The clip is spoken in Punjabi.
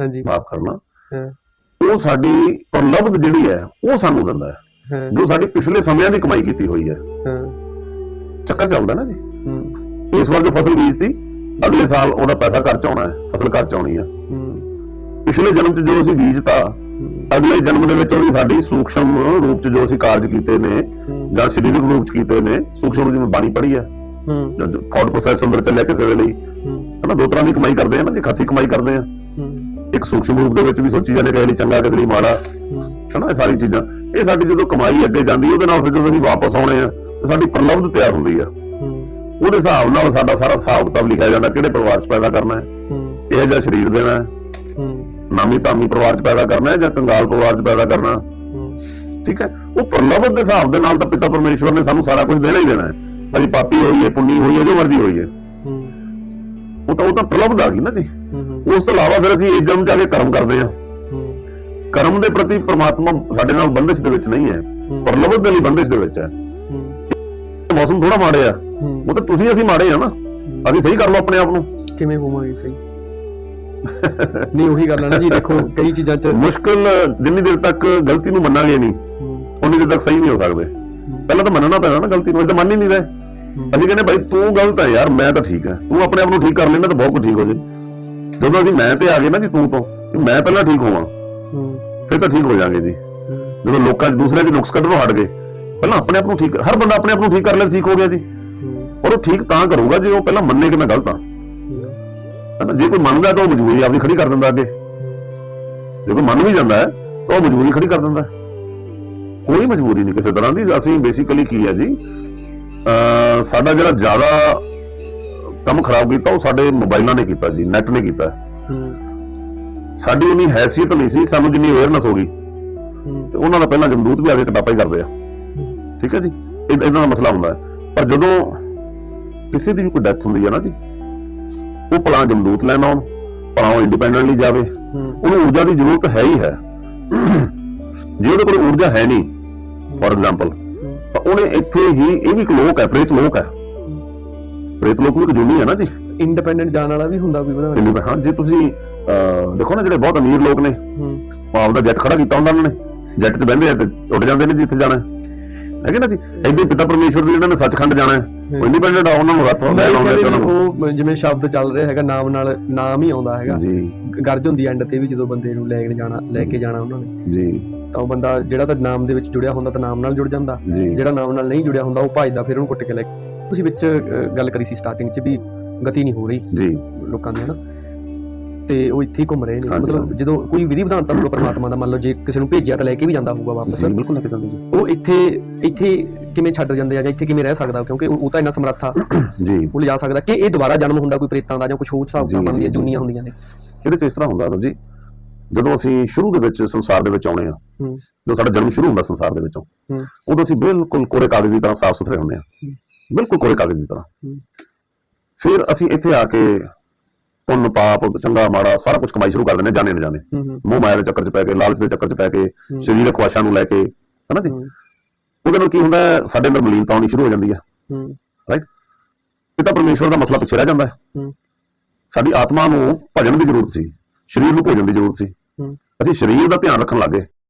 ਹਾਂਜੀ। ਮਾਫ ਕਰਨਾ। ਉਹ ਸਾਡੀ ਪ੍ਰਲਬਧ ਜਿਹੜੀ ਹੈ ਉਹ ਸਾਨੂੰ ਦਿੰਦਾ ਹੈ। ਜੋ ਸਾਡੀ ਪਿਛਲੇ ਸਮਿਆਂ ਦੀ ਕਮਾਈ ਕੀਤੀ ਹੋਈ ਹੈ। ਹਾਂ। ਚੱਕਰ ਚੱਲਦਾ ਨਾ ਜੀ। ਇਸ ਵਾਰ ਜੋ ਫਸਲ ਬੀਜਤੀ ਅਗਲੇ ਸਾਲ ਉਹਦਾ ਪੈਸਾ ਘਰ ਚ ਆਉਣਾ ਹੈ ਫਸਲ ਘਰ ਚ ਆਉਣੀ ਹੈ। ਪਿਛਲੇ ਜਨਮ ਚ ਜੋ ਅਸੀਂ ਬੀਜਤਾ ਅਗਲੇ ਜਨਮ ਦੇ ਵਿੱਚ ਉਹਦੀ ਸਾਡੀ ਸੂਖਸ਼ਮ ਰੂਪ ਚ ਜੋ ਅਸੀਂ ਕਾਰਜ ਕੀਤੇ ਨੇ ਜਾਂ ਸਰੀਰਕ ਰੂਪ ਚ ਕੀਤੇ ਨੇ ਸੂਖਸ਼ਮ ਜਿਵੇਂ ਬਾਣੀ ਪੜ੍ਹੀ ਹੈ। ਹੂੰ। ਜਦ ਥਾਟ ਪ੍ਰੋਸੈਸ ਅੰਦਰ ਚੱਲਿਆ ਕਿਸੇ ਦੇ ਲਈ ਹੂੰ, ਹਨਾ ਦੋ ਤਰ੍ਹਾਂ ਦੀ ਕਮਾਈ ਕਰਦੇ ਆ ਨਾ ਜੀ ਖਾਤੀ ਕਮਾਈ ਕਰਦੇ ਆ। ਇੱਕ ਸੂਖਸ਼ਮ ਰੂਪ ਦੇ ਵਿੱਚ ਵੀ ਸੋਚੀ ਜਾਂਦੇ ਕਿਸੇ ਲਈ ਚੰਗਾ ਕਿਸੇ ਲਈ ਮਾੜਾ। ਹਨਾ ਇਹ ਸਾਰੀ ਚੀਜ਼ਾਂ। ਇਹ ਸਾਡੀ ਜਦੋਂ ਕਮਾਈ ਅੱਗੇ ਜਾਂਦੀ ਉਹਦੇ ਨਾਲ ਫਿਰ ਜਦੋਂ ਅਸੀਂ ਵਾਪਸ ਆਉਣੇ ਆ ਤੇ ਸਾਡੀ ਪ੍ਰਲਬਧ ਤਿਆਰ ਹੁੰਦੀ ਆ। ਉਹਦੇ ਹਿਸਾਬ ਨਾਲ ਸਾਡਾ ਸਾਰਾ ਹਿਸਾਬ ਕਿਤਾਬ ਲਿਖਿਆ ਜਾਂਦਾ ਕਿਹੜੇ ਪਰਿਵਾਰ 'ਚ ਪੈਦਾ ਕਰਨਾ ਹੈ? ਇਹ ਜਿਹਾ ਸਰੀਰ ਦੇਣਾ ਹੈ। ਨਾਮੀ ਤਾਮੀ ਪਰਿਵਾਰ 'ਚ ਪੈਦਾ ਕਰਨਾ ਹੈ ਜਾਂ ਕੰਗਾਲ ਪਰਿਵਾਰ 'ਚ ਪੈਦਾ ਕਰਨਾ ਠੀਕ ਹੈ? ਉਹ ਪ੍ਰਲਬਧ ਦੇ ਹਿਸਾਬ ਦੇ ਨਾਲ ਤਾਂ ਪਿਤਾ ਪਰਮੇਸ਼ਵਰ ਨੇ ਸਾਨੂੰ ਸਾਰਾ ਕੁਝ ਦੇਣਾ ਹੀ ਦੇਣਾ ਹੈ। ਅਸੀਂ ਪਾਪੀ ਹੋਈਏ ਪੁੰਨੀ ਹੋਈਏ ਜੋ ਮਰਜ਼ੀ ਹੋਈਏ। ਉਹ ਤਾਂ ਉਹ ਤਾਂ ਪ੍ਰਲਬਧ ਆ ਗਈ ਨਾ ਜੀ। ਉਸ ਤੋਂ ਇਲਾਵਾ ਫਿਰ ਅਸੀਂ ਇਸ ਜਨਮ ਆ ਕੇ ਕਰਮ ਕਰਦੇ ਹੂੰ, ਕਰਮ ਦੇ ਪ੍ਰਤੀ ਪ੍ਰਮਾਤਮਾ ਸਾਡੇ ਨਾਲ ਬੰਦਿਸ਼ ਦੇ ਵਿੱਚ ਨਹੀਂ ਹੈ। ਪ੍ਰਲਬਧ ਦੇ ਲਈ ਬੰਦਿਸ਼ ਦੇ ਵਿੱਚ ਹੈ। ਮੌਸਮ ਥੋੜਾ ਮਾੜੇ ਆ ਉਹ ਤਾਂ ਤੁਸੀਂ ਅਸੀਂ ਮਾੜੇ ਆ ਨਾ। ਅਸੀਂ ਸਹੀ ਕਰ ਲਓ ਆਪਣੇ ਆਪ ਨੂੰ। ਕਿਵੇਂ ਹੋਵਾਂਗੇ ਸਹੀ? ਨਹੀਂ ਉਹੀ ਗੱਲ ਆ ਨਾ ਜੀ। ਦੇਖੋ ਕਈ ਚੀਜ਼ਾਂ ਚ ਮੁਸ਼ਕਲ ਜਿੰਨੀ ਦੇਰ ਤੱਕ ਗਲਤੀ ਨੂੰ ਮੰਨਾਂਗੇ ਨਹੀਂ ਉਨੀ ਦੇਰ ਤੱਕ ਸਹੀ ਨਹੀਂ ਹੋ ਸਕਦੇ। ਪਹਿਲਾਂ ਤਾਂ ਮੰਨਣਾ ਪੈਣਾ ਨਾ ਗਲਤੀ ਨੂੰ। ਅਸੀਂ ਤਾਂ ਮੰਨ ਹੀ ਨਹੀਂ ਰਹੇ। ਅਸੀਂ ਕਹਿੰਦੇ ਭਾਈ ਤੂੰ ਗਲਤ ਹੈ ਯਾਰ ਮੈਂ ਤਾਂ ਠੀਕ ਹੈ ਤੂੰ ਆਪਣੇ ਆਪ ਨੂੰ ਠੀਕ ਕਰ ਲੈਣਾ ਤਾਂ ਬਹੁਤ ਕੁਝ ਠੀਕ ਹੋ ਜੇ। ਜਦੋਂ ਅਸੀਂ ਮੈਂ ਤੇ ਆ ਗਏ ਨਾ ਜੀ ਤੂੰ ਤੋਂ ਕਿ ਮੈਂ ਪਹਿਲਾਂ ਠੀਕ ਹੋਵਾਂ। ਹੂੰ, ਫਿਰ ਤਾਂ ਠੀਕ ਹੋ ਜਾਾਂਗੇ ਜੀ। ਜਦੋਂ ਲੋਕਾਂ 'ਚ ਦੂਸਰਿਆਂ 'ਚ ਨੁਕਸ ਕੱਢਣੋਂ ਹਟ ਗਏ ਪਹਿਲਾਂ ਆਪਣੇ ਆਪ ਨੂੰ ਠੀਕ ਹਰ ਬੰਦਾ ਆਪਣੇ ਆਪ ਨੂੰ ਠੀਕ ਕਰ ਲੈ ਠੀਕ ਹੋ ਗਿਆ ਜੀ। ਔਰ ਉਹ ਠੀਕ ਤਾਂ ਕਰੂਗਾ ਜੇ ਉਹ ਪਹਿਲਾਂ ਮੰਨੇ ਕਿ ਮੈਂ ਗਲਤ ਹਾਂ। ਹਨਾ ਜੇ ਕੋਈ ਮੰਨਦਾ ਤਾਂ ਉਹ ਮਜਬੂਰੀ ਆਪਦੀ ਖੜੀ ਕਰ ਦਿੰਦਾ ਅੱਗੇ। ਜੇ ਕੋਈ ਮੰਨ ਵੀ ਜਾਂਦਾ ਹੈ ਤਾਂ ਉਹ ਮਜਬੂਰੀ ਖੜੀ ਕਰ ਦਿੰਦਾ। ਕੋਈ ਮਜਬੂਰੀ ਨਹੀਂ ਕਿਸੇ ਤਰ੍ਹਾਂ ਦੀ ਅਸੀਂ ਬੇਸਿਕਲੀ ਕੀ ਹੈ ਜੀ ਸਾਡਾ ਜਿਹੜਾ ਜ਼ਿਆਦਾ ਕੰਮ ਖਰਾਬ ਕੀਤਾ, ਉਹ ਸਾਡੇ ਮੋਬਾਈਲਾਂ ਨੇ ਕੀਤਾ ਜੀ ਨੈਟ ਨੇ ਕੀਤਾ। ਸਾਡੀ ਉਨੀ ਹੈਸੀਅਤ ਨਹੀਂ ਸੀ, ਸਾਨੂੰ ਜਿੰਨੀ ਅਵੇਅਰਨੈਸ ਹੋ ਗਈ, ਤੇ ਉਹਨਾਂ ਦਾ ਪਹਿਲਾਂ ਜਮਦੂਤ ਵੀ ਆ ਕੇ ਕਟਾਪਾ ਹੀ ਕਰਦੇ ਆ। ਠੀਕ ਹੈ ਜੀ? ਇਹਨਾਂ ਦਾ ਮਸਲਾ ਹੁੰਦਾ ਪਰ ਜਦੋਂ ਕਿਸੇ ਦੀ ਵੀ ਕੋਈ ਡੈਥ ਹੁੰਦੀ ਹੈ ਨਾ ਜੀ, ਉਹ ਭਲਾ ਜਮਦੂਤ ਲੈਣ ਆਉਣ, ਭਲਾ ਉਹ ਇੰਡੀਪੈਂਡੈਂਟਲੀ ਜਾਵੇ। ਉਹਨੂੰ ਊਰਜਾ ਦੀ ਜ਼ਰੂਰਤ ਹੈ ਹੀ ਹੈ। ਜੇ ਉਹਦੇ ਕੋਲ ਊਰਜਾ ਹੈ ਨਹੀਂ ਫੋਰ ਐਗਜ਼ਾਮਪਲ ਤਾਂ ਉਹਨੇ ਇੱਥੇ ਹੀ ਇਹ ਵੀ ਇੱਕ ਲੋਕ ਹੈ ਪ੍ਰੇਤ ਲੋਕ ਹੈ। ਪ੍ਰੇਤ ਲੋਕ ਵੀ ਇੱਕ ਜੁਨੀ ਹੈ ਨਾ ਜੀ। ਇੰਡੀਪੈਂਡੈਂਟ ਜਾਣ ਵਾਲਾ ਵੀ ਹੁੰਦਾ ਵੀ ਵਧਾਉਣ ਇੰਡੀ- ਹਾਂ ਜੇ ਤੁਸੀਂ ਅਹ, ਦੇਖੋ ਨਾ ਜਿਹੜੇ ਬਹੁਤ ਅਮੀਰ ਲੋਕ ਨੇ ਹੂੰ। ਉਹ ਆਪਦਾ ਜੱਟ ਖੜਾ ਕੀਤਾ ਹੁੰਦਾ ਉਹਨਾਂ ਨੇ। ਜੱਟ 'ਚ ਬਹਿੰਦੇ ਆ ਤੇ ਉੱਡ ਜਾਂਦੇ ਨੇ ਜਿੱਥੇ ਜਾਣਾ। ਹੈ ਹੈਗੇ ਨਾ ਜੀ? ਐਡੇ ਪਿਤਾ ਪਰਮੇਸ਼ਵਰ ਦੇ ਜਿਹਨਾਂ ਨੇ ਸੱਚਖੰਡ ਜਾਣਾ ਹੈ। ਉਹ ਇੰਡੀਪੈਂਡੈਂਟ ਆ ਉਹਨਾਂ ਨੂੰ ਰੱਥ ਹੁੰਦਾ ਲਾਉਂਦੇ ਤੇ ਉਹਨਾਂ ਨੂੰ। ਉਹ ਜਿਵੇਂ ਸ਼ਬਦ ਚੱਲ ਰਿਹਾ ਹੈਗਾ ਨਾਮ ਨਾਲ ਨਾਮ ਹੀ ਆਉਂਦਾ ਹੈਗਾ। ਜੀ। ਗਰਜ ਹੁੰਦੀ ਐਂਡ ਤੇ ਵੀ ਜਦੋਂ ਬੰਦੇ ਨੂੰ ਲੈ ਕੇ ਜਾਣਾ ਲੈ ਕੇ ਜਾਣਾ ਉਹਨਾਂ ਨੇ। ਜੀ। ਤਾਂ ਉਹ ਬੰਦਾ ਜਿਹੜਾ ਤਾਂ ਨਾਮ ਦੇ ਵਿੱਚ ਜੁੜਿਆ ਹੁੰਦਾ ਤਾਂ ਨਾਮ ਨਾਲ ਜੁੜ ਜਾਂਦਾ। ਜਿਹੜਾ ਨਾਮ ਨਾਲ ਨਹੀਂ ਜੁੜਿਆ ਹੁੰਦਾ ਉਹ ਭਜਦਾ ਫਿਰ ਉਹਨੂੰ ਕੁੱਟ ਕੇ ਲੈ ਤੁਸੀਂ ਵਿੱਚ ਗੱਲ ਕਰੀ ਸੀ ਸਟਾਰਟਿੰਗ 'ਚ ਵੀ ਗਤੀ ਨਹੀਂ ਹੋ ਰਹੀ ਜੀ। ਲੋਕਾਂ ਦੀ ਹਨਾ? ਤੇ ਉਹ ਇੱਥੇ ਹੀ ਘੁੰਮ ਰਹੇ ਨੇ। ਹਾਂਜੀ, ਮਤਲਬ ਹਾਂਜੀ। ਜਦੋਂ ਕੋਈ ਵਿਧੀ ਵਿਧਾਨ ਤਾਂ ਹੋਊਗਾ ਪਰਮਾਤਮਾ ਦਾ ਮੰਨ ਲਓ ਜੇ ਕਿਸੇ ਨੂੰ ਭੇਜਿਆ ਤਾਂ ਲੈ ਕੇ ਵੀ ਜਾਂਦਾ ਹੋਊਗਾ ਵਾਪਸ। ਜੀ ਬਿਲਕੁਲ ਲੱਗ ਜਾਂਦੇ ਜੀ। ਉਹ ਇੱਥੇ ਇੱਥੇ ਕਿਵੇਂ ਛੱਡ ਜਾਂਦੇ ਆ ਜਾਂ ਇੱਥੇ ਕਿਵੇਂ ਰਹਿ ਸਕਦਾ? ਕਿਉਂਕਿ ਉਹ ਉਹ ਤਾਂ ਇੰਨਾ ਸਮਰੱਥ ਆ। ਜੀ। ਉਹ ਲਿਜਾ ਸਕਦਾ ਕਿ ਇਹ ਦੁਬਾਰਾ ਜਨਮ ਹੁੰਦਾ ਕੋਈ ਪ੍ਰੇਤਾਂ ਦਾ ਜਾਂ ਕੁਝ ਹੋਰ ਹਿਸਾਬ ਜੀ, ਬਣਦੀਆਂ ਜੀ, ਜੁਨੀਆਂ ਹੁੰਦੀਆਂ ਨੇ। ਇਹਦੇ 'ਚ ਇਸ ਤਰ੍ਹਾਂ ਹੁੰਦਾ ਜੀ ਜਦੋਂ ਅਸੀਂ ਸ਼ੁਰੂ ਦੇ ਵਿੱਚ ਸੰਸਾਰ ਦੇ ਵਿੱਚ ਆਉਣੇ ਆ ਹੂੰ। ਜਦੋਂ ਸਾਡਾ ਜਨਮ ਸ਼ੁਰੂ ਹੁੰਦਾ ਸੰਸਾਰ ਦੇ ਵਿੱਚੋਂ ਹੂੰ। ਉਦੋਂ ਅਸੀਂ ਬਿਲਕੁਲ ਕੋਰੇ ਕਾਗਜ਼ ਦੀ ਤਰ੍ਹਾਂ ਸਾਫ਼ ਸੁਥਰੇ ਹੁੰਦੇ ਆ। ਬਿਲਕੁਲ ਕੋਰੇ ਕਾਗਜ਼ ਦੀ ਤਰ੍ਹਾਂ। ਹੂੰ। ਫਿਰ ਅਸੀਂ ਇੱਥੇ ਆ ਕੇ ਪੁੰਨ ਪਾਪ ਚੰਗਾ ਮਾੜਾ ਸਾਰਾ ਕੁਝ ਕਮਾਈ ਸ਼ੁਰੂ ਕਰ ਦਿੰਦੇ ਜਾਣੇ ਨਾ ਜਾਣੇ ਮੋਹ ਮਾਇਆ ਦੇ ਚੱਕਰ 'ਚ ਪੈ ਕੇ ਲਾਲਚ ਦੇ ਚੱਕਰ 'ਚ ਪੈ ਕੇ। ਸਰੀਰਕ ਖੁਆਇਸ਼ਾਂ ਨੂੰ ਲੈ ਕੇ ਹਨਾ ਜੀ? ਉਹਦੇ ਨਾਲ ਕੀ ਹੁੰਦਾ ਸਾਡੇ ਅੰਦਰ ਮਲੀਨਤਾ ਆਉਣੀ ਸ਼ੁਰੂ ਹੋ ਜਾਂਦੀ ਹੈ। ਹੂੰ ਰਾਈਟ ਪਿਤਾ ਪਰਮੇਸ਼ਵਰ ਦਾ ਮਸਲਾ ਪਿੱਛੇ ਰਹਿ ਜਾਂਦਾ ਹੈ। ਸਾਡੀ ਆਤਮਾ ਨੂੰ ਭਜਨ ਦੀ ਜ਼ਰੂਰਤ ਸੀ ਸਰੀਰ ਨੂੰ ਭੋਜਨ ਦੀ ਜ਼ਰੂਰਤ ਸੀ। ਅਸੀਂ ਸਰੀਰ ਦਾ ਧਿਆਨ ਰੱਖਣ ਲੱਗੇ